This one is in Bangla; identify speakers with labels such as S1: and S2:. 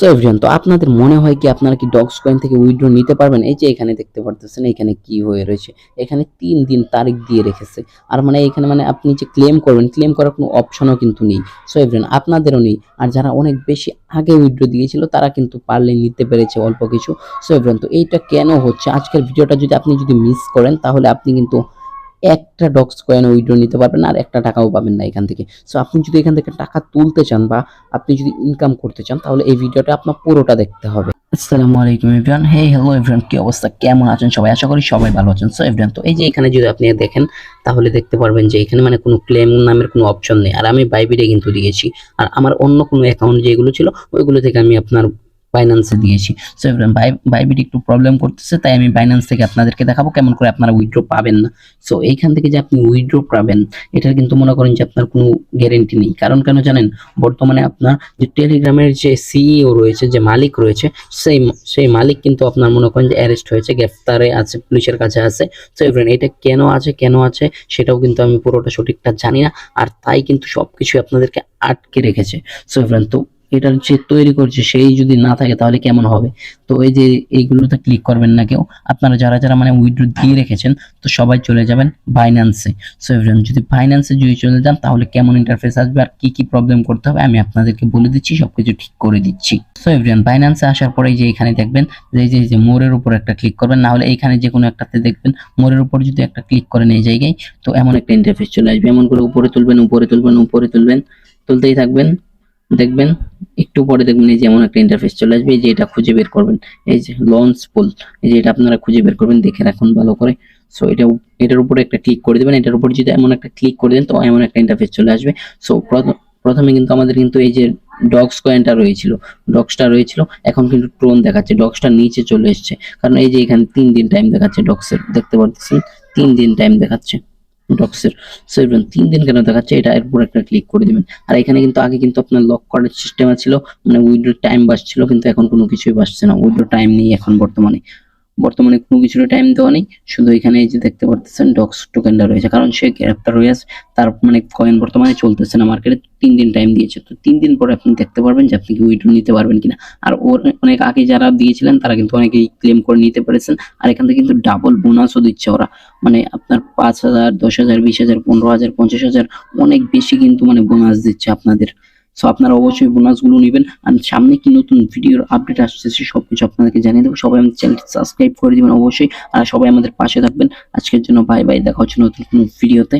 S1: সো এভরিওয়ান তো আপনাদের মনে হয় কি আপনারা কি ডগস কয়েন থেকে উইথড্র নিতে পারবেন? এই যে এখানে দেখতে পারতেছেন, এখানে কি হয়ে রয়েছে? এখানে তিন দিন তারিখ দিয়ে রেখেছে। আর মানে এখানে মানে আপনি যে ক্লেম করবেন ক্লেম করার কোনো অপশনও কিন্তু নেই। সো এভরিওয়ান আপনাদেরও নেই। আর যারা অনেক বেশি আগে উইথড্র দিয়েছিল, তারা কিন্তু পারলে নিতে পেরেছে অল্প কিছু। সো এভরিওয়ান তো এইটা কেন হচ্ছে? আজকের ভিডিওটা যদি আপনি যদি মিস করেন, তাহলে আপনি কিন্তু একটা ডক্স কয়েন উইড্রো নিতে পারবেন আর একটা টাকাও পাবেন না এখান থেকে। সো আপনি যদি এখান থেকে টাকা তুলতে চান বা আপনি যদি ইনকাম করতে চান, তাহলে এই ভিডিওটা আপনার পুরোটা দেখতে হবে। আসসালামু আলাইকুম এভরিওয়ান হে হ্যালো এভরিওয়ান কি অবস্থা? কেমন আছেন সবাই? আশা করি সবাই ভালো আছেন। সো এভরিওয়ান তো এই যে এখানে যদি আপনি দেখেন, তাহলে দেখতে পারবেন যে এখানে মানে কোনো ক্লেম নামের কোনো অপশন নেই। আর আমি বাইবিটে কিন্তু দিয়েছি। আর আমার অন্য কোনো অ্যাকাউন্ট যেগুলো ছিল, ওইগুলো থেকে আমি আপনার বাইন্যান্সে দিয়েছি। সো বাইবিট একটু প্রবলেম করতেছে, তাই আমি বাইন্যান্স থেকে আপনাদেরকে দেখাবো কেমন করে আপনারা উইথড্র পাবেন না। সো এইখান থেকে যে আপনি উইথড্র পাবেন, এটার কিন্তু মনে করেন যে আপনার কোনো গ্যারেন্টি নেই। কারণ কেন জানেন, বর্তমানে আপনার যে টেলিগ্রামের যে সিইও রয়েছে, যে মালিক রয়েছে, সেই সেই মালিক কিন্তু আপনার মনে করেন যে অ্যারেস্ট হয়েছে, গ্রেফতারে আছে, পুলিশের কাছে আছে। সো এভরিওয়ান এটা কেন আছে কেন আছে, সেটাও কিন্তু আমি পুরোটা সঠিকটা জানি না। আর তাই কিন্তু সবকিছু আপনাদেরকে আটকে রেখেছে। সো এভরিওয়ান তো এটা যে তৈরি করছে সেই যদি না থাকে তাহলে কেমন হবে? তো এই যে এইগুলোতে ক্লিক করবেন না কেউ, আপনারা যারা যারা মানে উইথড্র দিয়ে রেখেছেন, তো সবাই চলে যাবেন বাইন্যান্সে সো এভরিওয়ান যদি বাইন্যান্সে যদি চলে যান, তাহলে কেমন ইন্টারফেস আসবে আর কি কি প্রবলেম করতে হবে, আমি আপনাদেরকে বলে দিচ্ছি, সবকিছু ঠিক করে দিচ্ছি। সো এভরিওয়ান বাইন্যান্সে আসার পরে যে এখানে দেখবেন, যে এই যে যে মোড়ের উপর একটা ক্লিক করবেন, না হলে এইখানে যে কোনো একটাতে দেখবেন, মোড়ের উপর যদি একটা ক্লিক করেন এই জায়গায়, তো এমন একটা ইন্টারফেস চলে আসবে এমন করে উপরে তুলবেন উপরে তুলবেন উপরে তুলবেন, তুলতেই থাকবেন, দেখবেন একটু পরে দেখবেন এই যে এমন একটা ইন্টারফেস চলে আসবে, এই যে এটা খুঁজে বের করবেন। এই যে লঞ্চ পুল এই যে এটা আপনারা খুঁজে বের করবেন, দেখে রাখুন ভালো করে। সো এটা এটার উপরে একটা ক্লিক করে দেবেন। এটার উপর যদি এমন একটা ক্লিক করে দেন, তো এমন একটা ইন্টারফেস চলে আসবে। সো প্রথমে কিন্তু আমাদের কিন্তু এই যে ডগস কয়েনটা রয়েছিল ডগসটা রয়েছিল। এখন কিন্তু ট্রোন দেখাচ্ছে ডগসটা নিচে চলে এসেছে। কারণ এই যে এখানে তিন দিন টাইম দেখাচ্ছে ডগসের দেখতে পাচ্ছেন তিন দিন টাইম দেখাচ্ছে। ডক্সের সো এবার তিন দিন কেন দেখাচ্ছে, এটা এরপর একটা ক্লিক করে দিবেন। আর এখানে কিন্তু আগে কিন্তু আপনার লক করার সিস্টেম ছিল মানে উইড্রো টাইম বাসছিল কিন্তু এখন কোনো কিছুই বাসছে না। উইড্রো টাইম নেই এখন বর্তমানে। বর্তমানে কোনো কিছুর টাইম দেওয়া নেই। শুধু এখানে এই যে দেখতে পারতেছেন ডক্স টোকেনটা রয়েছে। কারণ সে গ্রেপ্তার হয়ে আছে তার মানে কয়েন বর্তমানে চলতেছে না মার্কেটে তিন দিন টাইম দিয়েছে। তো তিন দিন পরে আপনি দেখতে পারবেন যে আপনি কি উইড্রো নিতে পারবেন কিনা। আর ওর অনেক আগে যারা দিয়েছিলেন, তারা কিন্তু অনেকেই ক্লেম করে নিতে পেরেছেন। আর এখান থেকে কিন্তু ডাবল বোনাসও দিচ্ছে ওরা। মানে আপনার পাঁচ হাজার, দশ হাজার, বিশ হাজার, পনেরো হাজার, পঞ্চাশ হাজার অনেক বেশি কিন্তু মানে বোনাস দিচ্ছে আপনাদের। সো আপনারা অবশ্যই বোনাসগুলো নেবেন। আর সামনে কি নতুন ভিডিওর আপডেট আসছে সব কিছু আপনাদেরকে জানিয়ে দেবো। সবাই আমাদের চ্যানেলটি সাবস্ক্রাইব করে দিবেন অবশ্যই। আর সবাই আমাদের পাশে থাকবেন। আজকের জন্য বাই বাই দেখা হচ্ছে নতুন কোনো ভিডিওতে